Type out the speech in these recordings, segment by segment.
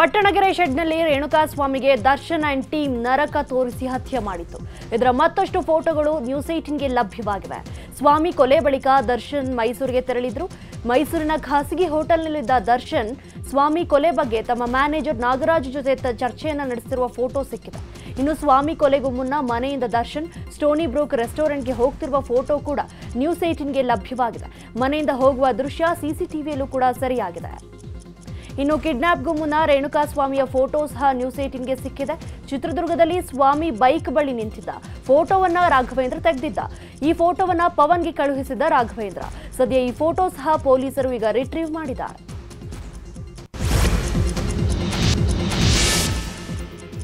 ಪಟ್ಟಣಗೆರೆ ಶೆಡ್ನಲ್ಲಿ ರೇಣುಕಾಸ್ವಾಮಿಗೆ Darshan and team ನರಕ ತೋರಿಸಿ ಹತ್ಯೆ ಮಾಡಿತು ಇದರ ಮತ್ತಷ್ಟು ಫೋಟೋಗಳು ನ್ಯೂಸ್ ಏಟಿನ್ಗೆ ಲಭ್ಯವಾಗಿವೆ. ಸ್ವಾಮಿ ಕೊಲೆ ಬಳಿಕ ದರ್ಶನ್ ಮೈಸೂರಿಗೆ ತೆರಳಿದ್ರು. ಮೈಸೂರಿನ ಖಾಸಗಿ ಹೋಟೆಲ್ನಲ್ಲಿದ್ದ ದರ್ಶನ್, ಸ್ವಾಮಿ ಕೊಲೆ ಬಗ್ಗೆ ತಮ್ಮ ಮ್ಯಾನೇಜರ್ ನಾಗರಾಜ್ ಜೊತೆ ಚರ್ಚೆಯನ್ನ ನಡೆಸಿರುವ ಫೋಟೋ ಸಿಕ್ಕಿದೆ. ಇನ್ನು ಸ್ವಾಮಿ ಕೊಲೆಗೂ ಮುನ್ನ ಮನೆಯಿಂದ ದರ್ಶನ್, ಸ್ಟೋನಿ ಬ್ರೂಕ್ ರೆಸ್ಟೋರೆಂಟ್ಗೆ ಹೋಗ್ತಿರುವ ಫೋಟೋ ಕೂಡ ನ್ಯೂಸ್ ಏಟಿನ್ಗೆ ಲಭ್ಯವಾಗಿದೆ. ಮನೆಯಿಂದ ಹೋಗುವ ದೃಶ್ಯ ಸಿಸಿಟಿವಿಯಲ್ಲೂ ಕೂಡ ಸರಿಯಾಗಿದೆ. ಇನ್ನು ಕಿಡ್ನಾಪ್ಗೂ ಮುನ್ನ ರೇಣುಕಾ ಸ್ವಾಮಿಯ ಫೋಟೋ ಸಹ ನ್ಯೂಸ್ ಏಟಿನ್ಗೆ ಸಿಕ್ಕಿದೆ. ಚಿತ್ರದುರ್ಗದಲ್ಲಿ ಸ್ವಾಮಿ ಬೈಕ್ ಬಳಿ ನಿಂತಿದ್ದ. ಫೋಟೋವನ್ನ ರಾಘವೇಂದ್ರ ತೆಗೆದಿದ್ದ. ಈ ಫೋಟೋವನ್ನ ಪವನ್ಗೆ ಕಳುಹಿಸಿದ ರಾಘವೇಂದ್ರ. ಸದ್ಯ ಈ ಫೋಟೋ ಸಹ ಪೊಲೀಸರು ಈಗ ರಿಟ್ರೀವ್ ಮಾಡಿದ್ದಾರೆ.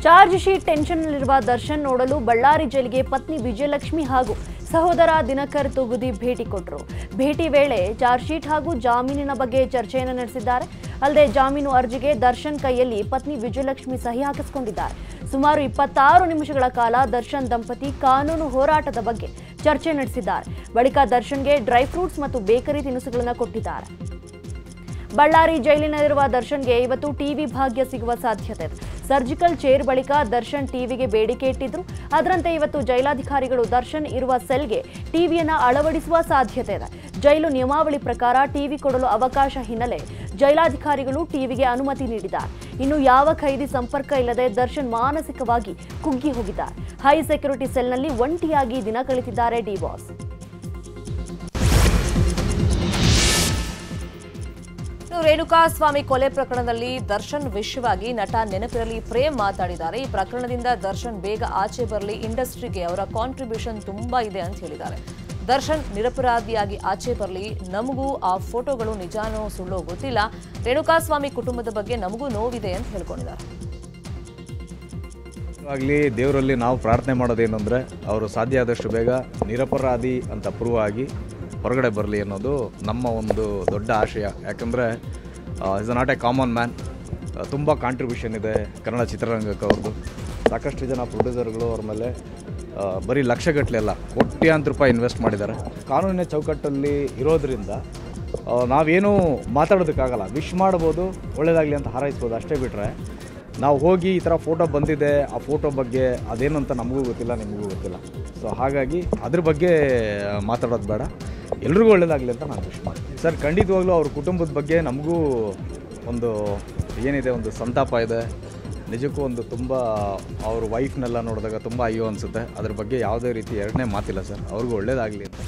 ಚಾರ್ಜ್ ಶೀಟ್ ಟೆನ್ಷನ್ನಲ್ಲಿರುವ ದರ್ಶನ್ ನೋಡಲು ಬಳ್ಳಾರಿ ಜೈಲಿಗೆ ಪತ್ನಿ ವಿಜಯಲಕ್ಷ್ಮಿ ಹಾಗೂ ಸಹೋದರ ದಿನಕರ್ ತುಗುದಿ ಭೇಟಿ ಕೊಟ್ಟರು ಭೇಟಿ ವೇಳೆ ಚಾರ್ಜ್ ಶೀಟ್ ಹಾಗೂ ಜಾಮೀನಿನ ಬಗ್ಗೆ ಚರ್ಚೆಯನ್ನು ನಡೆಸಿದ್ದಾರೆ. ಅಲ್ಲದೆ ಜಾಮೀನು ಅರ್ಜಿಗೆ ದರ್ಶನ್ ಕೈಯಲ್ಲಿ ಪತ್ನಿ ವಿಜಯಲಕ್ಷ್ಮಿ ಸಹಿ ಹಾಕಿಸಿಕೊಂಡಿದ್ದಾರೆ. ಸುಮಾರು ಇಪ್ಪತ್ತಾರು ನಿಮಿಷಗಳ ಕಾಲ ದರ್ಶನ್ ದಂಪತಿ ಕಾನೂನು ಹೋರಾಟದ ಬಗ್ಗೆ ಚರ್ಚೆ ನಡೆಸಿದ್ದಾರೆ. ಬಳಿಕ ದರ್ಶನ್ಗೆ ಡ್ರೈ ಫ್ರೂಟ್ಸ್ ಮತ್ತು ಬೇಕರಿ ತಿನಿಸುಗಳನ್ನು ಕೊಟ್ಟಿದ್ದಾರೆ. ಬಳ್ಳಾರಿ ಜೈಲಿನಲ್ಲಿರುವ ದರ್ಶನ್ಗೆ ಇವತ್ತು ಟಿವಿ ಭಾಗ್ಯ ಸಿಗುವ ಸಾಧ್ಯತೆ. ಇದೆ ಸರ್ಜಿಕಲ್ ಚೇರ್ ಬಳಿಕ ದರ್ಶನ್ ಟಿವಿಗೆ ಬೇಡಿಕೆ ಇಟ್ಟಿದ್ರು. ಅದರಂತೆ ಇವತ್ತು ಜೈಲಾಧಿಕಾರಿಗಳು ದರ್ಶನ್ ಇರುವ ಸೆಲ್ಗೆ ಟಿವಿಯನ್ನು ಅಳವಡಿಸುವ ಸಾಧ್ಯತೆ ಇದೆ. ಜೈಲು ನಿಯಮಾವಳಿ ಪ್ರಕಾರ ಟಿವಿ ಕೊಡಲು ಅವಕಾಶ ಹಿನ್ನೆಲೆ ಜೈಲಾಧಿಕಾರಿಗಳು ಟಿವಿಗೆ ಅನುಮತಿ ನೀಡಿದ್ದಾರೆ. ಇನ್ನು ಯಾವ ಖೈದಿ ಸಂಪರ್ಕ ಇಲ್ಲದೆ ದರ್ಶನ್ ಮಾನಸಿಕವಾಗಿ ಕುಗ್ಗಿ ಹೋಗಿದ್ದಾರೆ. ಹೈ ಸೆಕ್ಯೂರಿಟಿ ಸೆಲ್ನಲ್ಲಿ ಒಂಟಿಯಾಗಿ ದಿನ ಕಳೆದಿದ್ದಾರೆ ಡಿ ರೇಣುಕಾಸ್ವಾಮಿ ಕೊಲೆ ಪ್ರಕರಣದಲ್ಲಿ ದರ್ಶನ್ ವಿಷಯವಾಗಿ ನಟ ನೆನಪಿರಲಿ ಪ್ರೇಮ್ ಮಾತಾಡಿದ್ದಾರೆ. ಈ ಪ್ರಕರಣದಿಂದ ದರ್ಶನ್ ಬೇಗ ಆಚೆ ಬರಲಿ, ಇಂಡಸ್ಟ್ರಿಗೆ ಅವರ ಕಾಂಟ್ರಿಬ್ಯೂಷನ್ ತುಂಬಾ ಇದೆ ಅಂತ ಹೇಳಿದ್ದಾರೆ. ದರ್ಶನ್ ನಿರಪರಾಧಿಯಾಗಿ ಆಚೆ ಬರಲಿ, ನಮಗೂ ಆ ಫೋಟೋಗಳು ನಿಜಾನೋ ಸುಳ್ಳೋ ಗೊತ್ತಿಲ್ಲ. ರೇಣುಕಾಸ್ವಾಮಿ ಕುಟುಂಬದ ಬಗ್ಗೆ ನಮಗೂ ನೋವಿದೆ ಅಂತ ಹೇಳ್ಕೊಂಡಿದ್ದಾರೆ. ಆಗಲಿ, ದೇವರಲ್ಲಿ ನಾವು ಪ್ರಾರ್ಥನೆ ಮಾಡೋದೇನೆಂದರೆ, ಅವರು ಸಾಧ್ಯ ಆದಷ್ಟು ಬೇಗ ನಿರಪರಾಧಿ ಅಂತ ಪ್ರೂವ್ ಆಗಿ ಹೊರಗಡೆ ಬರಲಿ ಅನ್ನೋದು ನಮ್ಮ ಒಂದು ದೊಡ್ಡ ಆಶಯ. ಯಾಕಂದರೆ is not a common man ತುಂಬ ಕಾಂಟ್ರಿಬ್ಯೂಷನ್ ಇದೆ ಕನ್ನಡ ಚಿತ್ರರಂಗಕ್ಕೆ ಅವ್ರದ್ದು ಸಾಕಷ್ಟು ಜನ ಪ್ರೊಡ್ಯೂಸರ್ಗಳು ಅವ್ರ ಮೇಲೆ ಬರೀ ಲಕ್ಷಗಟ್ಟಲೆ ಅಲ್ಲ, ಕೋಟ್ಯಾಂತರ ರೂಪಾಯಿ ಇನ್ವೆಸ್ಟ್ ಮಾಡಿದ್ದಾರೆ. ಕಾನೂನಿನ ಚೌಕಟ್ಟಲ್ಲಿ ಇರೋದರಿಂದ ನಾವೇನು ನಾವೇನೂ ಮಾತಾಡೋದಕ್ಕಾಗಲ್ಲ. ವಿಶ್ ಮಾಡ್ಬೋದು, ಒಳ್ಳೇದಾಗಲಿ ಅಂತ ಹಾರೈಸ್ಬೋದು. ಅಷ್ಟೇ ಬಿಟ್ಟರೆ ನಾವು ಹೋಗಿ ಈ ಥರ ಫೋಟೋ ಬಂದಿದೆ, ಆ ಫೋಟೋ ಬಗ್ಗೆ ಅದೇನು ಅಂತ ನಮಗೂ ಗೊತ್ತಿಲ್ಲ, ನಿಮಗೂ ಗೊತ್ತಿಲ್ಲ. ಸೊ ಹಾಗಾಗಿ ಅದ್ರ ಬಗ್ಗೆ ಮಾತಾಡೋದು ಬೇಡ. ಎಲ್ರಿಗೂ ಒಳ್ಳೇದಾಗಲಿ ಅಂತ ನಾನು ವಿಶ್ ಮಾಡ್ತೀನಿ. ಸರ್ ಖಂಡಿತವಾಗ್ಲೂ ಅವ್ರ ಕುಟುಂಬದ ಬಗ್ಗೆ ನಮಗೂ ಒಂದು ಏನಿದೆ, ಒಂದು ಸಂತಾಪ ಇದೆ. ನಿಜಕ್ಕೂ ಒಂದು ತುಂಬ ಅವ್ರ ವೈಫ್ನೆಲ್ಲ ನೋಡಿದಾಗ ತುಂಬ ಅಯ್ಯೋ ಅನಿಸುತ್ತೆ. ಅದ್ರ ಬಗ್ಗೆ ಯಾವುದೇ ರೀತಿ ಎರಡನೇ ಮಾತಿಲ್ಲ ಸರ್ ಅವ್ರಿಗೂ ಒಳ್ಳೇದಾಗಲಿ ಅಂತ.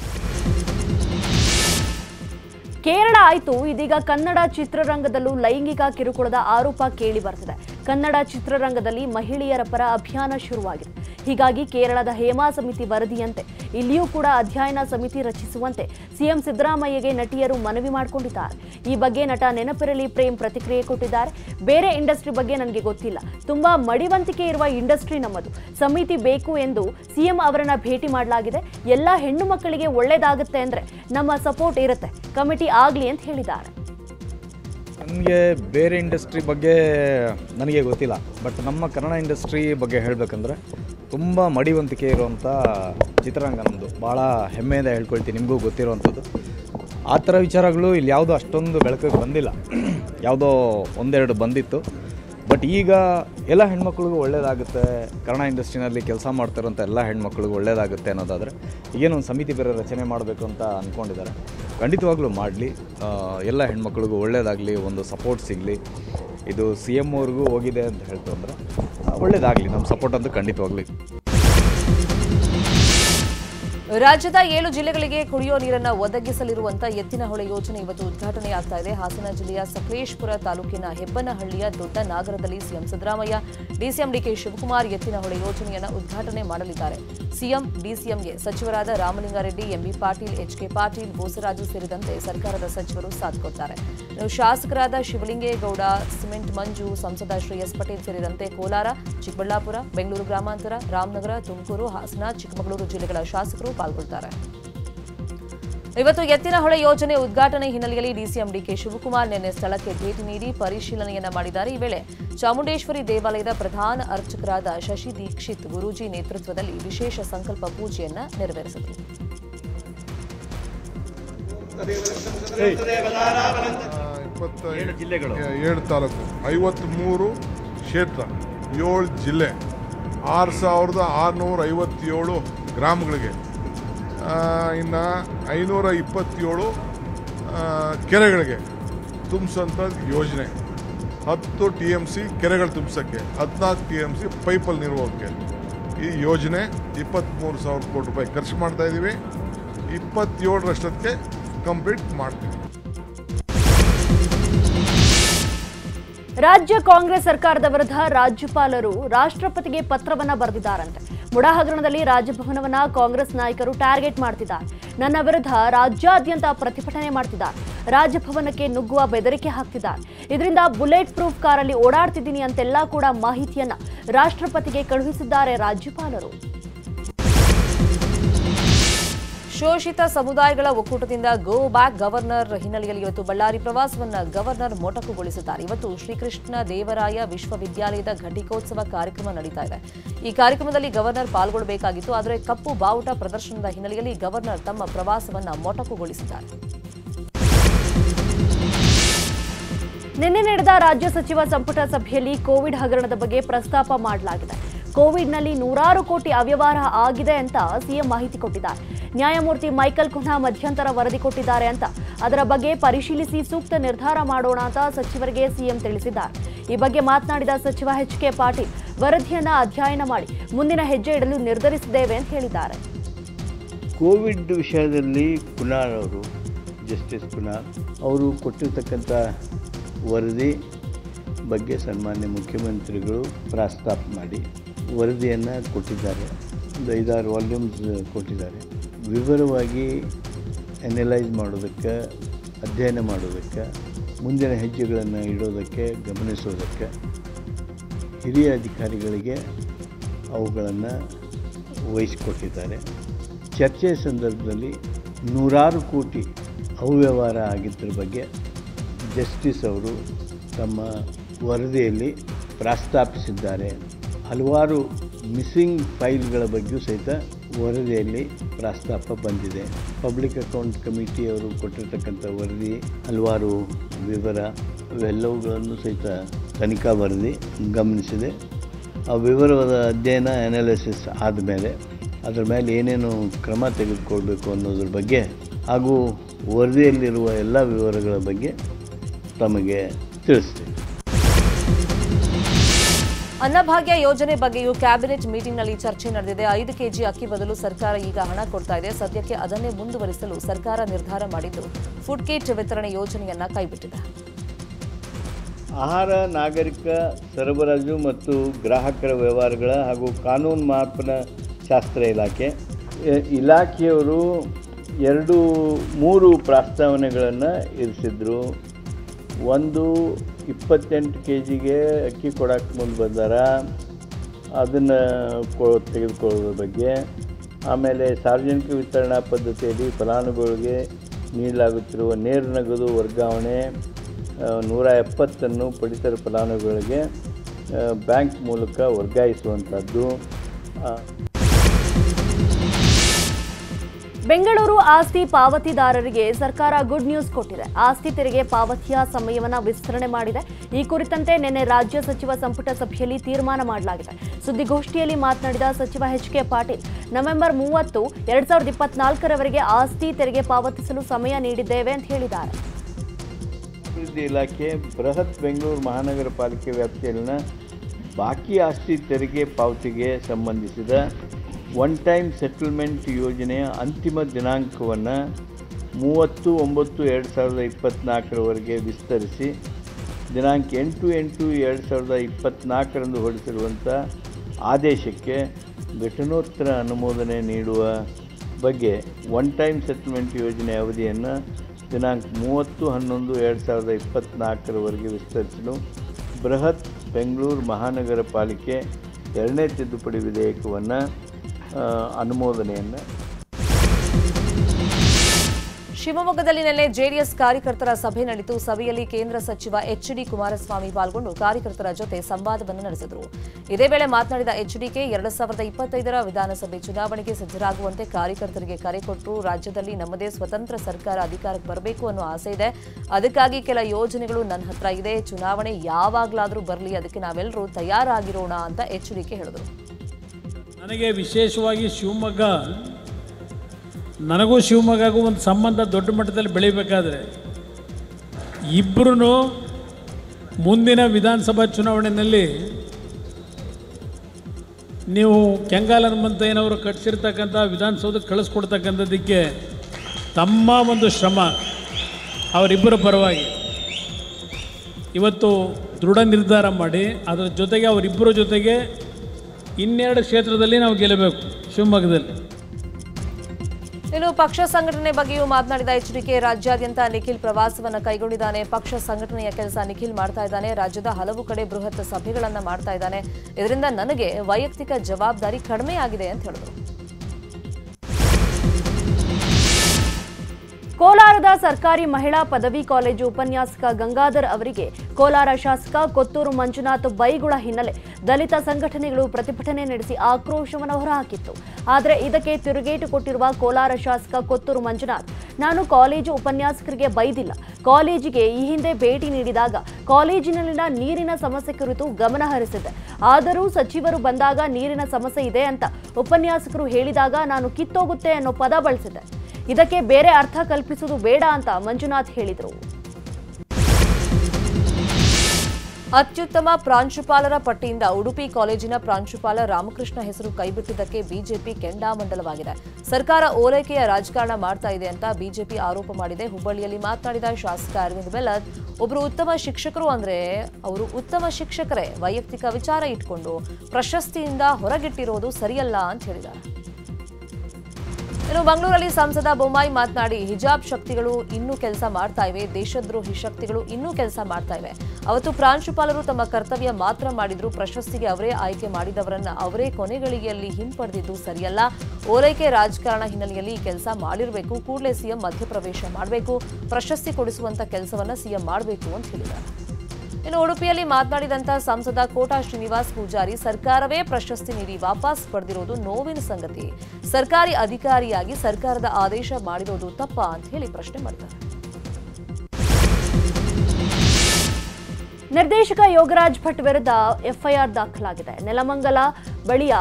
ಕೇರಳ ಆಯಿತು. ಇದೀಗ ಕನ್ನಡ ಚಿತ್ರರಂಗದಲ್ಲೂ ಲೈಂಗಿಕ ಕಿರುಕುಳದ ಆರೋಪ ಕೇಳಿ ಬರ್ತಿದೆ. ಕನ್ನಡ ಚಿತ್ರರಂಗದಲ್ಲಿ ಮಹಿಳೆಯರ ಪರ ಅಭಿಯಾನ ಶುರುವಾಗಿದೆ. ಹೀಗಾಗಿ ಕೇರಳದ ಹೇಮಾ ಸಮಿತಿ ವರದಿಯಂತೆ, ಇಲ್ಲಿಯೂ ಕೂಡ ಅಧ್ಯಯನ ಸಮಿತಿ ರಚಿಸುವಂತೆ ಸಿಎಂ ಸಿದ್ದರಾಮಯ್ಯಗೆ ನಟಿಯರು ಮನವಿ ಮಾಡಿಕೊಂಡಿದ್ದಾರೆ. ಈ ಬಗ್ಗೆ ನಟ ನೆನಪಿರಲಿ ಪ್ರೇಮ್ ಪ್ರತಿಕ್ರಿಯೆ ಕೊಟ್ಟಿದ್ದಾರೆ. ಬೇರೆ ಇಂಡಸ್ಟ್ರಿ ಬಗ್ಗೆ ನನಗೆ ಗೊತ್ತಿಲ್ಲ. ತುಂಬಾ ಮಡಿವಂತಿಕೆ ಇರುವ ಇಂಡಸ್ಟ್ರಿ ನಮ್ಮದು. ಸಮಿತಿ ಬೇಕು ಎಂದು ಸಿಎಂ ಅವರನ್ನ ಭೇಟಿ ಮಾಡಲಾಗಿದೆ. ಎಲ್ಲ ಹೆಣ್ಣು ಮಕ್ಕಳಿಗೆ ಒಳ್ಳೇದಾಗುತ್ತೆ ಅಂದ್ರೆ ನಮ್ಮ ಸಪೋರ್ಟ್ ಇರುತ್ತೆ. ಕಮಿಟಿ ಆಗಲಿ ಅಂತ ಹೇಳಿದ್ದಾರೆ. ನನಗೆ ಬೇರೆ ಇಂಡಸ್ಟ್ರಿ ಬಗ್ಗೆ ನನಗೆ ಗೊತ್ತಿಲ್ಲ. ಬಟ್ ನಮ್ಮ ಕನ್ನಡ ಇಂಡಸ್ಟ್ರಿ ಬಗ್ಗೆ ಹೇಳಬೇಕಂದ್ರೆ ತುಂಬ ಮಡಿವಂತಿಕೆ ಇರುವಂಥ ಚಿತ್ರರಂಗ ನಮ್ಮದು ಭಾಳ ಹೆಮ್ಮೆಯಿಂದ ಹೇಳ್ಕೊಳ್ತೀನಿ, ನಿಮಗೂ ಗೊತ್ತಿರುವಂಥದ್ದು. ಆ ಥರ ವಿಚಾರಗಳು ಇಲ್ಲಿ ಯಾವುದೋ ಅಷ್ಟೊಂದು ಬೆಳಕಿಗೆ ಬಂದಿಲ್ಲ. ಯಾವುದೋ ಒಂದೆರಡು ಬಂದಿತ್ತು. ಬಟ್ ಈಗ ಎಲ್ಲ ಹೆಣ್ಮಕ್ಳಿಗೂ ಒಳ್ಳೇದಾಗುತ್ತೆ. ಕನ್ನಡ ಇಂಡಸ್ಟ್ರಿನಲ್ಲಿ ಕೆಲಸ ಮಾಡ್ತಿರೋಂಥ ಎಲ್ಲ ಹೆಣ್ಮಕ್ಳಿಗೂ ಒಳ್ಳೇದಾಗುತ್ತೆ ಅನ್ನೋದಾದರೆ ಒಂದು ಸಮಿತಿ ಬೇರೆ ರಚನೆ ಮಾಡಬೇಕು ಅಂತ ಅಂದ್ಕೊಂಡಿದ್ದಾರೆ ಖಂಡಿತವಾಗ್ಲೂ ಮಾಡಲಿ. ಎಲ್ಲ ಹೆಣ್ಮಕ್ಳಿಗೂ ಒಳ್ಳೇದಾಗಲಿ, ಒಂದು ಸಪೋರ್ಟ್ ಸಿಗಲಿ. ಇದು ಸಿ ಎಂ ಅವ್ರಿಗೂ ಹೋಗಿದೆ ಅಂತ ಹೇಳ್ತು ಅಂದರೆ ಒಳ್ಳೇದಾಗಲಿ. ನಮ್ಮ ಸಪೋರ್ಟ್ ಅಂತೂ ಖಂಡಿತವಾಗ್ಲಿ ರಾಜ್ಯದ ಏಳು ಜಿಲ್ಲೆಗಳಿಗೆ ಕುಡಿಯೋ ನೀರನ್ನು ಒದಗಿಸಲಿರುವಂತಹ ಎತ್ತಿನಹೊಳೆ ಯೋಜನೆ ಇವತ್ತು ಉದ್ಘಾಟನೆಯಾಗ್ತಾ ಇದೆ. ಹಾಸನ ಜಿಲ್ಲೆಯ ಸಕಲೇಶ್ಪುರ ತಾಲೂಕಿನ ಹೆಬ್ಬನಹಳ್ಳಿಯ ದೊಡ್ಡ ನಾಗರದಲ್ಲಿ CM Siddaramaiah, DCM DK Shivakumar Ettinahole ಯೋಜನೆಯನ್ನು ಉದ್ಘಾಟನೆ ಮಾಡಲಿದ್ದಾರೆ. ಸಿಎಂ, ಡಿಸಿಎಂಗೆ ಸಚಿವರಾದ ರಾಮಲಿಂಗಾರೆಡ್ಡಿ ಎಂಬಿ ಪಾಟೀಲ್ ಎಚ್ಕೆ ಪಾಟೀಲ್, ಬೋಸರಾಜು ಸೇರಿದಂತೆ ಸರ್ಕಾರದ ಸಚಿವರು ಸಾಥ್ ಕೊಡ್ತಾರೆ ಶಾಸಕರಾದ ಶಿವಲಿಂಗೇಗೌಡ, ಸಿಮೆಂಟ್ ಮಂಜು, ಸಂಸದ ಶ್ರೇಯಸ್ ಪಟೇಲ್ ಸೇರಿದಂತೆ ಕೋಲಾರ, ಚಿಕ್ಕಬಳ್ಳಾಪುರ, ಬೆಂಗಳೂರು ಗ್ರಾಮಾಂತರ, ರಾಮನಗರ, ತುಮಕೂರು, ಹಾಸನ, ಚಿಕ್ಕಮಗಳೂರು ಜಿಲ್ಲೆಗಳ ಶಾಸಕರು ಪಾಲ್ಗೊಳ್ತಾರೆ ಇವತ್ತು ಎತ್ತಿನಹೊಳೆ ಯೋಜನೆ ಉದ್ಘಾಟನೆ ಹಿನ್ನೆಲೆಯಲ್ಲಿ ಡಿಸಿಎಂ ಡಿಕೆ ಶಿವಕುಮಾರ್ ನಿನ್ನೆ ಸ್ಥಳಕ್ಕೆ ಭೇಟಿ ನೀಡಿ ಪರಿಶೀಲನೆಯನ್ನ ಮಾಡಿದ್ದಾರೆ ಈ ವೇಳೆ ಚಾಮುಂಡೇಶ್ವರಿ ದೇವಾಲಯದ ಪ್ರಧಾನ ಅರ್ಚಕರಾದ ಶಶಿ ದೀಕ್ಷಿತ್ ಗುರೂಜಿ ನೇತೃತ್ವದಲ್ಲಿ ವಿಶೇಷ ಸಂಕಲ್ಪ ಪೂಜೆಯನ್ನ ನೆರವೇರಿಸಿದರು. ಏಳು ತಾಲೂಕು ಐವತ್ತ್ಮೂರು ಕ್ಷೇತ್ರ, ಏಳು ಜಿಲ್ಲೆ, ಆರು ಸಾವಿರದ ಆರುನೂರ ಐವತ್ತೇಳು ಗ್ರಾಮಗಳಿಗೆ ಇನ್ನು ಐನೂರ ಇಪ್ಪತ್ತೇಳು ಕೆರೆಗಳಿಗೆ ತುಂಬಿಸೋಂಥ ಯೋಜನೆ. ಹತ್ತು ಟಿ ಎಂ ಸಿ ಕೆರೆಗಳು ತುಂಬಿಸೋಕ್ಕೆ, ಹದಿನಾಲ್ಕು ಟಿ ಎಂ ಸಿ ಪೈಪಲ್ಲಿ ನೀರು ಹೋಗೋಕ್ಕೆ ಈ ಯೋಜನೆ ಇಪ್ಪತ್ತ್ಮೂರು ಸಾವಿರ ಕೋಟಿ ರೂಪಾಯಿ ಖರ್ಚು ಮಾಡ್ತಾಯಿದ್ದೀವಿ ಇಪ್ಪತ್ತೇಳರಷ್ಟಕ್ಕೆ ಕಂಪ್ಲೀಟ್ ಮಾಡ್ತೀವಿ. ರಾಜ್ಯ ಕಾಂಗ್ರೆಸ್ ಸರ್ಕಾರದ ವಿರುದ್ಧ ರಾಜ್ಯಪಾಲರು ರಾಷ್ಟ್ರಪತಿಗೆ ಪತ್ರವನ್ನ ಬರೆದಿದ್ದಾರಂತೆ. ಮುಡಾ ಹಗರಣದಲ್ಲಿ ರಾಜಭವನವನ್ನ ಕಾಂಗ್ರೆಸ್ ನಾಯಕರು ಟಾರ್ಗೆಟ್ ಮಾಡ್ತಿದ್ದಾರೆ. ನನ್ನ ವಿರುದ್ಧ ರಾಜ್ಯಾದ್ಯಂತ ಪ್ರತಿಭಟನೆ ಮಾಡ್ತಿದ್ದಾರೆ. ರಾಜಭವನಕ್ಕೆ ನುಗ್ಗುವ ಬೆದರಿಕೆ ಹಾಕ್ತಿದ್ದಾರೆ. ಇದರಿಂದ ಬುಲೆಟ್ ಪ್ರೂಫ್ ಕಾರಲ್ಲಿ ಓಡಾಡ್ತಿದ್ದೀನಿ ಅಂತೆಲ್ಲ ಕೂಡ ಮಾಹಿತಿಯನ್ನ ರಾಷ್ಟ್ರಪತಿಗೆ ಕಳುಹಿಸಿದ್ದಾರೆ ರಾಜ್ಯಪಾಲರು. ಶೋಷಿತ ಸಮುದಾಯಗಳ ಒಕ್ಕೂಟದಿಂದ ಗೋ ಬ್ಯಾಕ್ ಗವರ್ನರ್ ಹಿನ್ನೆಲೆಯಲ್ಲಿ ಇವತ್ತು ಬಳ್ಳಾರಿ ಪ್ರವಾಸವನ್ನು ಗವರ್ನರ್ ಮೊಟಕುಗೊಳಿಸಿದ್ದಾರೆ. ಇವತ್ತು ಶ್ರೀಕೃಷ್ಣ ದೇವರಾಯ ವಿಶ್ವವಿದ್ಯಾಲಯದ ಘಟಿಕೋತ್ಸವ ಕಾರ್ಯಕ್ರಮ ನಡೀತಾ ಇದೆ. ಈ ಕಾರ್ಯಕ್ರಮದಲ್ಲಿ ಗವರ್ನರ್ ಪಾಲ್ಗೊಳ್ಳಬೇಕಾಗಿತ್ತು ಆದರೆ ಕಪ್ಪು ಬಾವುಟ ಪ್ರದರ್ಶನದ ಹಿನ್ನೆಲೆಯಲ್ಲಿ ಗವರ್ನರ್ ತಮ್ಮ ಪ್ರವಾಸವನ್ನು ಮೊಟಕುಗೊಳಿಸಿದ್ದಾರೆ. ನಿನ್ನೆ ನಡೆದ ರಾಜ್ಯ ಸಚಿವ ಸಂಪುಟ ಸಭೆಯಲ್ಲಿ ಕೋವಿಡ್ ಹಗರಣದ ಬಗ್ಗೆ ಪ್ರಸ್ತಾಪ ಮಾಡಲಾಗಿದೆ. ಕೋವಿಡ್ನಲ್ಲಿ ನೂರಾರು ಕೋಟಿ ಅವ್ಯವಹಾರ ಆಗಿದೆ ಅಂತ ಸಿಎಂ ಮಾಹಿತಿ ಕೊಟ್ಟಿದ್ದಾರೆ. ನ್ಯಾಯಮೂರ್ತಿ ಮೈಕಲ್ ಕುನ್ಹಾ ಮಧ್ಯಂತರ ವರದಿ ಕೊಟ್ಟಿದ್ದಾರೆ ಅಂತ. ಅದರ ಬಗ್ಗೆ ಪರಿಶೀಲಿಸಿ ಸೂಕ್ತ ನಿರ್ಧಾರ ಮಾಡೋಣ ಅಂತ ಸಚಿವರಿಗೆ ಸಿಎಂ ತಿಳಿಸಿದ್ದಾರೆ. ಈ ಬಗ್ಗೆ ಮಾತನಾಡಿದ ಸಚಿವ ಎಚ್ ಕೆ ಪಾಟೀಲ್, ವರದಿಯನ್ನ ಅಧ್ಯಯನ ಮಾಡಿ, ಮುಂದಿನ ಹೆಜ್ಜೆ ಇಡಲು ನಿರ್ಧರಿಸಿದ್ದೇವೆ ಅಂತ ಹೇಳಿದ್ದಾರೆ. ಕೋವಿಡ್ ವಿಷಯದಲ್ಲಿ ಕುನಾಲ್ ಅವರು ಜಸ್ಟಿಸ್ ಕುನಾಲ್ ಅವರು ಕೊಟ್ಟಿರ್ತಕ್ಕಂಥ ವರದಿ ಬಗ್ಗೆ ಸನ್ಮಾನ್ಯ ಮುಖ್ಯಮಂತ್ರಿಗಳು ಪ್ರಸ್ತಾಪ ಮಾಡಿ. ವರದಿಯನ್ನು ಕೊಟ್ಟಿದ್ದಾರೆ. ಒಂದು ಐದಾರು ವಾಲ್ಯೂಮ್ಸ್ ಕೊಟ್ಟಿದ್ದಾರೆ. ವಿವರವಾಗಿ ಅನಲೈಸ್ ಮಾಡೋದಕ್ಕೆ, ಅಧ್ಯಯನ ಮಾಡೋದಕ್ಕೆ, ಮುಂದಿನ ಹೆಜ್ಜೆಗಳನ್ನು ಇಡೋದಕ್ಕೆ, ಗಮನಿಸೋದಕ್ಕೆ ಹಿರಿಯ ಅಧಿಕಾರಿಗಳಿಗೆ ಅವುಗಳನ್ನು ವಹಿಸಿಕೊಟ್ಟಿದ್ದಾರೆ. ಚರ್ಚೆ ಸಂದರ್ಭದಲ್ಲಿ ನೂರಾರು ಕೋಟಿ ಅವ್ಯವಹಾರ ಆಗಿದ್ದರ ಬಗ್ಗೆ ಜಸ್ಟಿಸ್ ಅವರು ತಮ್ಮ ವರದಿಯಲ್ಲಿ ಪ್ರಸ್ತಾಪಿಸಿದ್ದಾರೆ. ಹಲವಾರು ಮಿಸ್ಸಿಂಗ್ ಫೈಲ್ಗಳ ಬಗ್ಗೆಯೂ ಸಹಿತ ವರದಿಯಲ್ಲಿ ಪ್ರಸ್ತಾಪ ಬಂದಿದೆ. ಪಬ್ಲಿಕ್ ಅಕೌಂಟ್ ಕಮಿಟಿಯವರು ಕೊಟ್ಟಿರ್ತಕ್ಕಂಥ ವರದಿ, ಹಲವಾರು ವಿವರ ಇವೆಲ್ಲವುಗಳನ್ನು ಸಹಿತ ತನಿಖಾ ವರದಿ ಗಮನಿಸಿದೆ. ಆ ವಿವರವಾದ ಅಧ್ಯಯನ ಅನಾಲಿಸಿಸ್ ಆದಮೇಲೆ ಅದರ ಮೇಲೆ ಏನೇನು ಕ್ರಮ ತೆಗೆದುಕೊಳ್ಬೇಕು ಅನ್ನೋದ್ರ ಬಗ್ಗೆ ಹಾಗೂ ವರದಿಯಲ್ಲಿರುವ ಎಲ್ಲ ವಿವರಗಳ ಬಗ್ಗೆ ತಮಗೆ ತಿಳಿಸ್ತೀನಿ. ಅನ್ನಭಾಗ್ಯ ಯೋಜನೆ ಬಗ್ಗೆಯೂ ಕ್ಯಾಬಿನೆಟ್ ಮೀಟಿಂಗ್ನಲ್ಲಿ ಚರ್ಚೆ ನಡೆದಿದೆ. ಐದು ಕೆಜಿ ಅಕ್ಕಿ ಬದಲು ಸರ್ಕಾರ ಈಗ ಹಣ ಕೊಡ್ತಾ ಇದೆ. ಸದ್ಯಕ್ಕೆ ಅದನ್ನೇ ಮುಂದುವರಿಸಲು ಸರ್ಕಾರ ನಿರ್ಧಾರ ಮಾಡಿದ್ದು ಫುಡ್ ಕಿಟ್ ವಿತರಣೆ ಯೋಜನೆಯನ್ನ ಕೈಬಿಟ್ಟಿದೆ. ಆಹಾರ, ನಾಗರಿಕ ಸರಬರಾಜು ಮತ್ತು ಗ್ರಾಹಕರ ವ್ಯವಹಾರಗಳ ಹಾಗೂ ಕಾನೂನು ಮಾಪನ ಶಾಸ್ತ್ರ ಇಲಾಖೆ ಇಲಾಖೆಯವರು ಎರಡು, ಮೂರು ಪ್ರಸ್ತಾವನೆಗಳನ್ನು ಇರಿಸಿದ್ರು. ಒಂದು ಇಪ್ಪತ್ತೆಂಟು ಕೆ ಜಿಗೆ ಅಕ್ಕಿ ಕೊಡೋಕ್ಕೆ ಮುಂದೆ ಬಂದಾರ. ಅದನ್ನು ಕೊ, ತೆಗೆದುಕೊಳ್ಳೋದ್ರ ಬಗ್ಗೆ. ಆಮೇಲೆ ಸಾರ್ವಜನಿಕ ವಿತರಣಾ ಪದ್ಧತಿಯಲ್ಲಿ ಫಲಾನುಭವಿಗಳಿಗೆ ನೀಡಲಾಗುತ್ತಿರುವ ನೇರ ನಗದು ವರ್ಗಾವಣೆ ನೂರ ಎಪ್ಪತ್ತನ್ನು ಪಡಿತರ ಫಲಾನುಭವಿಗಳಿಗೆ ಬ್ಯಾಂಕ್ ಮೂಲಕ ವರ್ಗಾಯಿಸುವಂಥದ್ದು ಬೆಂಗಳೂರು ಆಸ್ತಿ ಪಾವತಿದಾರರಿಗೆ ಸರ್ಕಾರ ಗುಡ್ ನ್ಯೂಸ್ ಕೊಟ್ಟಿದೆ. ಆಸ್ತಿ ತೆರಿಗೆ ಪಾವತಿಯ ಸಮಯವನ್ನ ವಿಸ್ತರಣೆ ಮಾಡಿದೆ. ಈ ಕುರಿತಂತೆ ನಿನ್ನೆ ರಾಜ್ಯ ಸಚಿವ ಸಂಪುಟ ಸಭೆಯಲ್ಲಿ ತೀರ್ಮಾನ ಮಾಡಲಾಗಿದೆ. ಸುದ್ದಿಗೋಷ್ಠಿಯಲ್ಲಿ ಮಾತನಾಡಿದ ಸಚಿವ ಎಚ್ ಕೆ ಪಾಟೀಲ್, ನವೆಂಬರ್ ಮೂವತ್ತು ಎರಡ್ ಸಾವಿರದ ಇಪ್ಪತ್ನಾಲ್ಕರವರೆಗೆ ಆಸ್ತಿ ತೆರಿಗೆ ಪಾವತಿಸಲು ಸಮಯ ನೀಡಿದ್ದೇವೆ ಅಂತ ಹೇಳಿದ್ದಾರೆ. ಇಲಾಖೆ ಬೃಹತ್ ಬೆಂಗಳೂರು ಮಹಾನಗರ ಪಾಲಿಕೆ ವ್ಯಾಪ್ತಿಯಲ್ಲಿನ ಬಾಕಿ ಆಸ್ತಿ ತೆರಿಗೆ ಪಾವತಿಗೆ ಸಂಬಂಧಿಸಿದ ಒನ್ ಟೈಮ್ ಸೆಟಲ್ಮೆಂಟ್ ಯೋಜನೆಯ ಅಂತಿಮ ದಿನಾಂಕವನ್ನು ಮೂವತ್ತು ಒಂಬತ್ತು ಎರಡು ಸಾವಿರದ ಇಪ್ಪತ್ತ್ನಾಲ್ಕರವರೆಗೆ ವಿಸ್ತರಿಸಿ, ದಿನಾಂಕ ಎಂಟು ಎಂಟು ಎರಡು ಸಾವಿರದ ಇಪ್ಪತ್ತ್ನಾಲ್ಕರಂದು ಹೊರಡಿಸಿರುವಂಥ ಆದೇಶಕ್ಕೆ ಘಟನೋತ್ತರ ಅನುಮೋದನೆ ನೀಡುವ ಬಗ್ಗೆ ಒನ್ ಟೈಮ್ ಸೆಟಲ್ಮೆಂಟ್ ಯೋಜನೆ ಅವಧಿಯನ್ನು ದಿನಾಂಕ ಮೂವತ್ತು ಹನ್ನೊಂದು ಎರಡು ಸಾವಿರದ ಇಪ್ಪತ್ತ್ನಾಲ್ಕರವರೆಗೆ ವಿಸ್ತರಿಸಲು ಬೃಹತ್ ಬೆಂಗಳೂರು ಮಹಾನಗರ ಪಾಲಿಕೆ ಎರಡನೇ ತಿದ್ದುಪಡಿ ವಿಧೇಯಕವನ್ನು ಅನುಮೋದನೆಯನ್ನು. ಶಿವಮೊಗ್ಗದಲ್ಲಿ ನಿನ್ನೆ ಜೆಡಿಎಸ್ ಕಾರ್ಯಕರ್ತರ ಸಭೆ ನಡೆಯಿತು ಸಭೆಯಲ್ಲಿ ಕೇಂದ್ರ ಸಚಿವ ಎಚ್ ಡಿ ಕುಮಾರಸ್ವಾಮಿ ಪಾಲ್ಗೊಂಡು ಕಾರ್ಯಕರ್ತರ ಜೊತೆ ಸಂವಾದವನ್ನು ನಡೆಸಿದರು. ಇದೇ ವೇಳೆ ಮಾತನಾಡಿದ ಎಚ್ಡಿಕೆ ಎರಡು ಸಾವಿರದ ಇಪ್ಪತ್ತೈದರ ವಿಧಾನಸಭೆ ಚುನಾವಣೆಗೆ ಸಿದ್ದರಾಗುವಂತೆ ಕಾರ್ಯಕರ್ತರಿಗೆ ಕರೆ ಕೊಟ್ಟರು ರಾಜ್ಯದಲ್ಲಿ ನಮ್ಮದೇ ಸ್ವತಂತ್ರ ಸರ್ಕಾರ ಅಧಿಕಾರಕ್ಕೆ ಬರಬೇಕು ಅನ್ನೋ ಆಸೆ ಇದೆ. ಅದಕ್ಕಾಗಿ ಕೆಲ ಯೋಜನೆಗಳು ನನ್ನ ಹತ್ರ ಇದೆ. ಚುನಾವಣೆ ಯಾವಾಗಲಾದರೂ ಬರಲಿ, ಅದಕ್ಕೆ ನಾವೆಲ್ಲರೂ ತಯಾರಾಗಿರೋಣ ಅಂತ ಎಚ್ಡಿಕೆ ಹೇಳಿದರು. ನನಗೆ ವಿಶೇಷವಾಗಿ ಶಿವಮೊಗ್ಗ, ನನಗೂ ಶಿವಮೊಗ್ಗಗೂ ಒಂದು ಸಂಬಂಧ ದೊಡ್ಡ ಮಟ್ಟದಲ್ಲಿ ಬೆಳಿಬೇಕಾದ್ರೆ ಇಬ್ಬರೂ ಮುಂದಿನ ವಿಧಾನಸಭಾ ಚುನಾವಣೆಯಲ್ಲಿ ನೀವು ಕೆಂಗಾಲ ಹನುಮಂತಯ್ಯನವರು ಕಟ್ಟಿಸಿರ್ತಕ್ಕಂಥ ವಿಧಾನಸೌಧಕ್ಕೆ ಕಳಿಸ್ಕೊಡ್ತಕ್ಕಂಥದ್ದಕ್ಕೆ ತಮ್ಮ ಒಂದು ಶ್ರಮ, ಅವರಿಬ್ಬರ ಪರವಾಗಿ. ಇವತ್ತು ದೃಢ ನಿರ್ಧಾರ ಮಾಡಿ, ಅದರ ಜೊತೆಗೆ ಅವರಿಬ್ಬರ ಜೊತೆಗೆ ಇನ್ನೆರಡು ಕ್ಷೇತ್ರದಲ್ಲಿ ನಾವು ಗೆಲ್ಲಬೇಕು, ಶಿವಮೊಗ್ಗದಲ್ಲಿ. ಇನ್ನು ಪಕ್ಷ ಸಂಘಟನೆ ಬಗ್ಗೆಯೂ ಮಾತನಾಡಿದ ಎಚ್ಡಿಕೆ ರಾಜ್ಯಾದ್ಯಂತ ನಿಖಿಲ್ ಪ್ರವಾಸವನ್ನು ಕೈಗೊಂಡಿದ್ದಾನೆ. ಪಕ್ಷ ಸಂಘಟನೆಯ ಕೆಲಸ ನಿಖಿಲ್ ಮಾಡ್ತಾ ಇದ್ದಾನೆ. ರಾಜ್ಯದ ಹಲವು ಕಡೆ ಬೃಹತ್ ಸಭೆಗಳನ್ನು ಮಾಡ್ತಾ ಇದ್ದಾನೆ. ಇದರಿಂದ ನನಗೆ ವೈಯಕ್ತಿಕ ಜವಾಬ್ದಾರಿ ಕಡಿಮೆಯಾಗಿದೆ ಅಂತ ಹೇಳಿದ್ರು. ಕೋಲಾರದ ಸರ್ಕಾರಿ ಮಹಿಳಾ ಪದವಿ ಕಾಲೇಜು ಉಪನ್ಯಾಸಕ ಗಂಗಾಧರ್ ಅವರಿಗೆ ಕೋಲಾರ ಶಾಸಕ ಕೊತ್ತೂರು ಮಂಜುನಾಥ್ ಬೈಗುಳ ಹಿನ್ನೆಲೆ ದಲಿತ ಸಂಘಟನೆಗಳು ಪ್ರತಿಭಟನೆ ನಡೆಸಿ ಆಕ್ರೋಶವನ್ನು ಹೊರಹಾಕಿತ್ತು. ಆದರೆ ಇದಕ್ಕೆ ತಿರುಗೇಟು ಕೊಟ್ಟಿರುವ ಕೋಲಾರ ಶಾಸಕ ಕೊತ್ತೂರು ಮಂಜುನಾಥ್, ನಾನು ಕಾಲೇಜು ಉಪನ್ಯಾಸಕರಿಗೆ ಬೈದಿಲ್ಲ. ಕಾಲೇಜಿಗೆ ಈ ಹಿಂದೆ ಭೇಟಿ ನೀಡಿದಾಗ ಕಾಲೇಜಿನಲ್ಲಿನ ನೀರಿನ ಸಮಸ್ಯೆ ಕುರಿತು ಗಮನ ಹರಿಸಿದೆ ಆದರೂ ಸಚಿವರು ಬಂದಾಗ ನೀರಿನ ಸಮಸ್ಯೆ ಇದೆ ಅಂತ ಉಪನ್ಯಾಸಕರು ಹೇಳಿದಾಗ ನಾನು ಕಿತ್ತೋಗುತ್ತೆ ಅನ್ನೋ ಪದ ಬಳಸಿದ್ದೆ. ಇದಕ್ಕೆ ಬೇರೆ ಅರ್ಥ ಕಲ್ಪಿಸುವುದು ಬೇಡ ಅಂತ ಮಂಜುನಾಥ್ ಹೇಳಿದರು. ಅತ್ಯುತ್ತಮ ಪ್ರಾಂಶುಪಾಲರ ಪಟ್ಟಿಯಿಂದ ಉಡುಪಿ ಕಾಲೇಜಿನ ಪ್ರಾಂಶುಪಾಲ ರಾಮಕೃಷ್ಣ ಹೆಸರು ಕೈಬಿಟ್ಟಿದ್ದಕ್ಕೆ ಬಿಜೆಪಿ ಕೆಂಡಾಮಂಡಲವಾಗಿದೆ. ಸರ್ಕಾರ ಓಲೈಕೆಯ ರಾಜಕಾರಣ ಮಾಡ್ತಾ ಇದೆ ಅಂತ ಬಿಜೆಪಿ ಆರೋಪ ಮಾಡಿದೆ. ಹುಬ್ಬಳ್ಳಿಯಲ್ಲಿ ಮಾತನಾಡಿದ ಶಾಸಕ ಅರವಿಂದ್ ಬೆಲ್ಲದ್ ಒಬ್ಬರು ಉತ್ತಮ ಶಿಕ್ಷಕರು ಅಂದ್ರೆ ಅವರು ಉತ್ತಮ ಶಿಕ್ಷಕರೇ. ವೈಯಕ್ತಿಕ ವಿಚಾರ ಇಟ್ಕೊಂಡು ಪ್ರಶಸ್ತಿಯಿಂದ ಹೊರಗಿಟ್ಟಿರೋದು ಸರಿಯಲ್ಲ ಅಂತ ಹೇಳಿದ್ದಾರೆ. ಇನ್ನು ಮಂಗಳೂರಲ್ಲಿ ಸಂಸದ ಬೊಮ್ಮಾಯಿ ಮಾತನಾಡಿ, ಹಿಜಾಬ್ ಶಕ್ತಿಗಳು ಇನ್ನೂ ಕೆಲಸ ಮಾಡ್ತಾ ಇವೆ. ದೇಶದ್ರೋಹಿ ಶಕ್ತಿಗಳು ಇನ್ನೂ ಕೆಲಸ ಮಾಡ್ತಾ ಇವೆ. ಅವತ್ತು ಪ್ರಾಂಶುಪಾಲರು ತಮ್ಮ ಕರ್ತವ್ಯ ಮಾತ್ರ ಮಾಡಿದ್ರು. ಪ್ರಶಸ್ತಿಗೆ ಅವರೇ ಆಯ್ಕೆ ಮಾಡಿದವರನ್ನ ಅವರೇ ಕೊನೆಗಳಿಗೆಯಲ್ಲಿ ಹಿಂಪಡೆದಿದ್ದು ಸರಿಯಲ್ಲ. ಓಲೈಕೆ ರಾಜಕಾರಣ ಹಿನ್ನೆಲೆಯಲ್ಲಿ ಕೆಲಸ ಮಾಡಿರಬೇಕು. ಕೂಡಲೇ ಸಿಎಂ ಮಧ್ಯಪ್ರವೇಶ ಮಾಡಬೇಕು. ಪ್ರಶಸ್ತಿ ಕೊಡಿಸುವಂತ ಕೆಲಸವನ್ನ ಸಿಎಂ ಮಾಡಬೇಕು ಅಂತ ಹೇಳಿದ್ದಾರೆ. ಇನ್ನು ಉಡುಪಿಯಲ್ಲಿ ಮಾತನಾಡಿದಂತ ಸಂಸದ ಕೋಟಾ ಶ್ರೀನಿವಾಸ್ ಪೂಜಾರಿ ಸರ್ಕಾರವೇ ಪ್ರಶಸ್ತಿ ನೀಡಿ ವಾಪಸ್ ಪಡೆದಿರೋದು ನೋವಿನ ಸಂಗತಿ. ಸರ್ಕಾರಿ ಅಧಿಕಾರಿಯಾಗಿ ಸರ್ಕಾರದ ಆದೇಶ ಮಾಡಿರೋದು ತಪ್ಪ ಅಂತ ಹೇಳಿ ಪ್ರಶ್ನೆ ಮಾಡಿದ್ದಾರೆ ನಿರ್ದೇಶಕ ಯೋಗರಾಜ್ ಭಟ್ ವಿರುದ್ಧ ಎಫ್ಐಆರ್ ದಾಖಲಾಗಿದೆ. ನೆಲಮಂಗಲ ಬಳಿಯ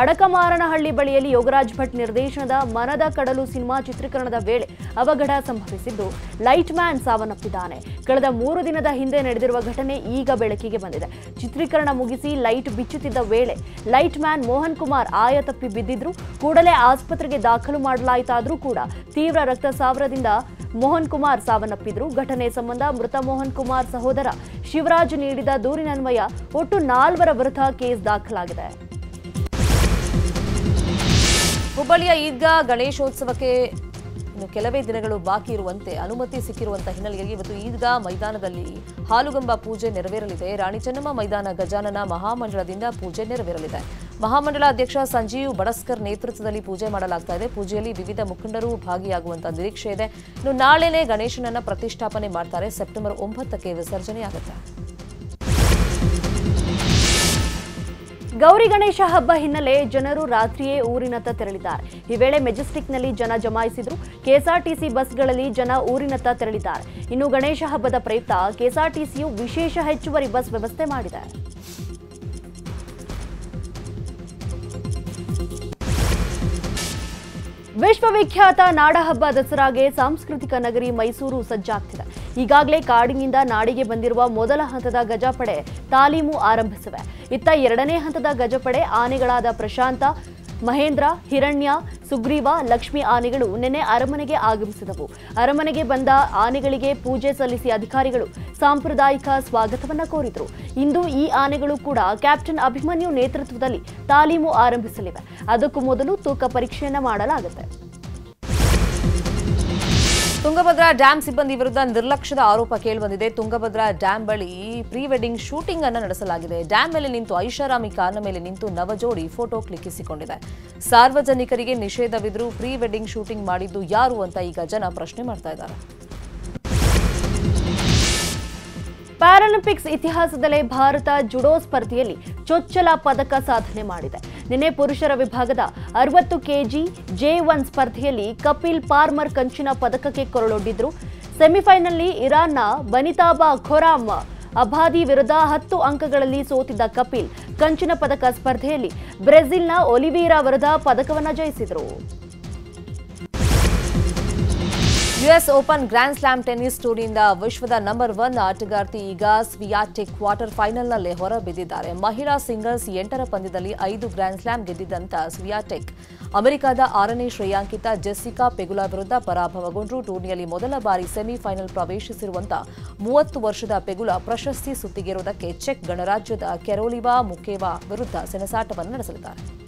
ಅಡಕಮಾರನಹಳ್ಳಿ ಬಳಿಯಲ್ಲಿ ಯೋಗರಾಜ್ ಭಟ್ ನಿರ್ದೇಶನದ ಮನದ ಕಡಲು ಸಿನಿಮಾ ಚಿತ್ರೀಕರಣದ ವೇಳೆ ಅವಘಡ ಸಂಭವಿಸಿದ್ದು, ಲೈಟ್ ಮ್ಯಾನ್ ಸಾವನ್ನಪ್ಪಿದ್ದಾನೆ. ಕಳೆದ ಮೂರು ದಿನದ ಹಿಂದೆ ನಡೆದಿರುವ ಘಟನೆ ಈಗ ಬೆಳಕಿಗೆ ಬಂದಿದೆ. ಚಿತ್ರೀಕರಣ ಮುಗಿಸಿ ಲೈಟ್ ಬಿಚ್ಚುತ್ತಿದ್ದ ವೇಳೆ ಲೈಟ್ ಮ್ಯಾನ್ ಮೋಹನ್ ಕುಮಾರ್ ಆಯ ತಪ್ಪಿ ಬಿದ್ದಿದ್ರು ಕೂಡಲೇ ಆಸ್ಪತ್ರೆಗೆ ದಾಖಲು ಮಾಡಲಾಯಿತಾದರೂ ಕೂಡ ತೀವ್ರ ರಕ್ತಸಾವರದಿಂದ ಮೋಹನ್ ಕುಮಾರ್ ಸಾವನ್ನಪ್ಪಿದ್ರು. ಘಟನೆ ಸಂಬಂಧ ಮೃತ ಮೋಹನ್ ಕುಮಾರ್ ಸಹೋದರ ಶಿವರಾಜ್ ನೀಡಿದ ದೂರಿನನ್ವಯ ಒಟ್ಟು ನಾಲ್ವರ ವಿರುದ್ಧ ಕೇಸ್ ದಾಖಲಾಗಿದೆ. ಹುಬ್ಬಳ್ಳಿಯ ಈದ್ಗಾ ಗಣೇಶೋತ್ಸವಕ್ಕೆ ಕೆಲವೇ ದಿನಗಳು ಬಾಕಿ ಇರುವಂತೆ ಅನುಮತಿ ಸಿಕ್ಕಿರುವಂತಹ ಹಿನ್ನೆಲೆಯಲ್ಲಿ ಇವತ್ತು ಈದ್ಗಾ ಮೈದಾನದಲ್ಲಿ ಹಾಲುಗಂಬ ಪೂಜೆ ನೆರವೇರಲಿದೆ. ರಾಣಿ ಚೆನ್ನಮ್ಮ ಮೈದಾನ ಗಜಾನನ ಮಹಾಮಂಡಲದಿಂದ ಪೂಜೆ ನೆರವೇರಲಿದೆ. ಮಹಾಮಂಡಲ ಅಧ್ಯಕ್ಷ ಸಂಜೀವ್ ಬಡಸ್ಕರ್ ನೇತೃತ್ವದಲ್ಲಿ ಪೂಜೆ ಮಾಡಲಾಗ್ತಾ ಇದೆ. ಪೂಜೆಯಲ್ಲಿ ವಿವಿಧ ಮುಖಂಡರು ಭಾಗಿಯಾಗುವಂತಹ ನಿರೀಕ್ಷೆ ಇದೆ. ಇನ್ನು ನಾಳೆನೇ ಗಣೇಶನನ್ನ ಪ್ರತಿಷ್ಠಾಪನೆ ಮಾಡ್ತಾರೆ. ಸೆಪ್ಟೆಂಬರ್ ಒಂಬತ್ತಕ್ಕೆ ವಿಸರ್ಜನೆಯಾಗುತ್ತೆ. ಗೌರಿ ಗಣೇಶ ಹಬ್ಬ ಹಿನ್ನೆಲೆ ಜನರು ರಾತ್ರಿಯೇ ಊರಿನತ್ತ ತೆರಳಿದ್ದಾರೆ. ಈ ವೇಳೆ ಮೆಜೆಸ್ಟಿಕ್ನಲ್ಲಿ ಜನ ಜಮಾಯಿಸಿದ್ರು. ಕೆಎಸ್ಆರ್ಟಿಸಿ ಬಸ್ಗಳಲ್ಲಿ ಜನ ಊರಿನತ್ತ ತೆರಳಿದ್ದಾರೆ. ಇನ್ನು ಗಣೇಶ ಹಬ್ಬದ ಪ್ರಯುಕ್ತ ಕೆಎಸ್ಆರ್ಟಿಸಿಯು ವಿಶೇಷ ಹೆಚ್ಚುವರಿ ಬಸ್ ವ್ಯವಸ್ಥೆ ಮಾಡಿದೆ. ವಿಶ್ವವಿಖ್ಯಾತ ನಾಡಹಬ್ಬ ದಸರಾಗೆ ಸಾಂಸ್ಕೃತಿಕ ನಗರಿ ಮೈಸೂರು ಸಜ್ಜಾಗ್ತಿದೆ. ಈಗಾಗಲೇ ಕಾಡಿನಿಂದ ನಾಡಿಗೆ ಬಂದಿರುವ ಮೊದಲ ಹಂತದ ಗಜಪಡೆ ತಾಲೀಮು ಆರಂಭಿಸಿವೆ. ಇತ್ತ ಎರಡನೇ ಹಂತದ ಗಜಪಡೆ ಆನೆಗಳಾದ ಪ್ರಶಾಂತ ಮಹೇಂದ್ರ, ಹಿರಣ್ಯ, ಸುಗ್ರೀವ, ಲಕ್ಷ್ಮಿ ಆನೆಗಳು ನಿನ್ನೆ ಅರಮನೆಗೆ ಆಗಮಿಸಿದವು. ಅರಮನೆಗೆ ಬಂದ ಆನೆಗಳಿಗೆ ಪೂಜೆ ಸಲ್ಲಿಸಿ ಅಧಿಕಾರಿಗಳು ಸಾಂಪ್ರದಾಯಿಕ ಸ್ವಾಗತವನ್ನ ಕೋರಿದರು. ಇಂದು ಈ ಆನೆಗಳು ಕೂಡ ಕ್ಯಾಪ್ಟನ್ ಅಭಿಮನ್ಯು ನೇತೃತ್ವದಲ್ಲಿ ತಾಲೀಮು ಆರಂಭಿಸಲಿವೆ. ಅದಕ್ಕೂ ಮೊದಲು ತೂಕ ಪರೀಕ್ಷೆಯನ್ನ ಮಾಡಲಾಗುತ್ತೆ. ತುಂಗಭದ್ರಾ ಡ್ಯಾಂ ಸಿಬ್ಬಂದಿ ವಿರುದ್ಧ ನಿರ್ಲಕ್ಷ್ಯದ ಆರೋಪ ಕೇಳಿಬಂದಿದೆ. ತುಂಗಭದ್ರಾ ಡ್ಯಾಂ ಬಳಿ ಪ್ರೀ ವೆಡ್ಡಿಂಗ್ ಶೂಟಿಂಗ್ ಅನ್ನು ನಡೆಸಲಾಗಿದೆ. ಡ್ಯಾಂ ಮೇಲೆ ನಿಂತು ಐಷಾರಾಮಿ ಕಾರ್ನ ಮೇಲೆ ನಿಂತು ನವಜೋಡಿ ಫೋಟೋ ಕ್ಲಿಕ್ಕಿಸಿಕೊಂಡಿದೆ. ಸಾರ್ವಜನಿಕರಿಗೆ ನಿಷೇಧವಿದ್ರು ಪ್ರೀ ವೆಡ್ಡಿಂಗ್ ಶೂಟಿಂಗ್ ಮಾಡಿದ್ದು ಯಾರು ಅಂತ ಈಗ ಜನ ಪ್ರಶ್ನೆ ಮಾಡ್ತಾ ಇದ್ದಾರೆ. ಪ್ಯಾರಾಲಿಂಪಿಕ್ಸ್ ಇತಿಹಾಸದಲ್ಲೇ ಭಾರತ ಜುಡೋ ಸ್ಪರ್ಧೆಯಲ್ಲಿ ಚೊಚ್ಚಲ ಪದಕ ಸಾಧನೆ ಮಾಡಿದೆ. ನಿನ್ನೆ ಪುರುಷರ ವಿಭಾಗದ ಅರವತ್ತು ಕೆಜಿ ಜೆ ಒನ್ ಸ್ಪರ್ಧೆಯಲ್ಲಿ ಕಪಿಲ್ ಪಾರ್ಮರ್ ಕಂಚಿನ ಪದಕಕ್ಕೆ ಕೊರಳೊಡ್ಡಿದ್ರು. ಸೆಮಿಫೈನಲ್ನಲ್ಲಿ ಇರಾನ್ನ ಬನಿತಾಬಾ ಖೊರಾಮ್ ಅಬಾದಿ ವಿರುದ್ಧ ಹತ್ತು ಅಂಕಗಳಲ್ಲಿ ಸೋತಿದ್ದ ಕಪಿಲ್ ಕಂಚಿನ ಪದಕ ಸ್ಪರ್ಧೆಯಲ್ಲಿ ಬ್ರೆಜಿಲ್ನ ಒಲಿವೀರಾ ವಿರುದ್ಧ ಪದಕವನ್ನು ಜಯಿಸಿದರು. US Open grand slam tennis ಟೂರ್ನಿಯಿಂದ ವಿಶ್ವದ ನಂಬರ್ ಒನ್ ಆಟಗಾರ್ತಿ ಈಗ ಸ್ವಿಯಾಟೆಕ್ ಕ್ವಾರ್ಟರ್ ಫೈನಲ್ನಲ್ಲಿ ಹೊರಬಿದ್ದಿದ್ದಾರೆ ಮಹಿಳಾ ಸಿಂಗಲ್ಸ್ ಎಂಟರ ಪಂದ್ಯದಲ್ಲಿ ಐದು ಗ್ರ್ಯಾಂಡ್ ಸ್ಲಾಮ್ ಗೆದ್ದಿದ್ದಂತ ಸ್ವಿಯಾಟೆಕ್. ಅಮೆರಿಕದ ಆರನೇ ಶ್ರೇಯಾಂಕಿತ ಜೆಸ್ಸಿಕಾ ಪೆಗುಲಾ ವಿರುದ್ಧ ಪರಾಭವಗೊಂಡು ಟೂರ್ನಿಯಲ್ಲಿ ಮೊದಲ ಬಾರಿ ಸೆಮಿಫೈನಲ್ ಪ್ರವೇಶಿಸಿರುವಂತ ಮೂವತ್ತು ವರ್ಷದ ಪೆಗುಲಾ ಪ್ರಶಸ್ತಿ ಸುತ್ತಿಗೇರುವುದಕ್ಕೆ ಚೆಕ್ ಗಣರಾಜ್ಯದ ಕೆರೋಲಿವಾ ಮುಖೇವಾ ವಿರುದ್ಧ ಸೆಣಸಾಟವನ್ನು ನಡೆಸಲಿದ್ದಾರೆ.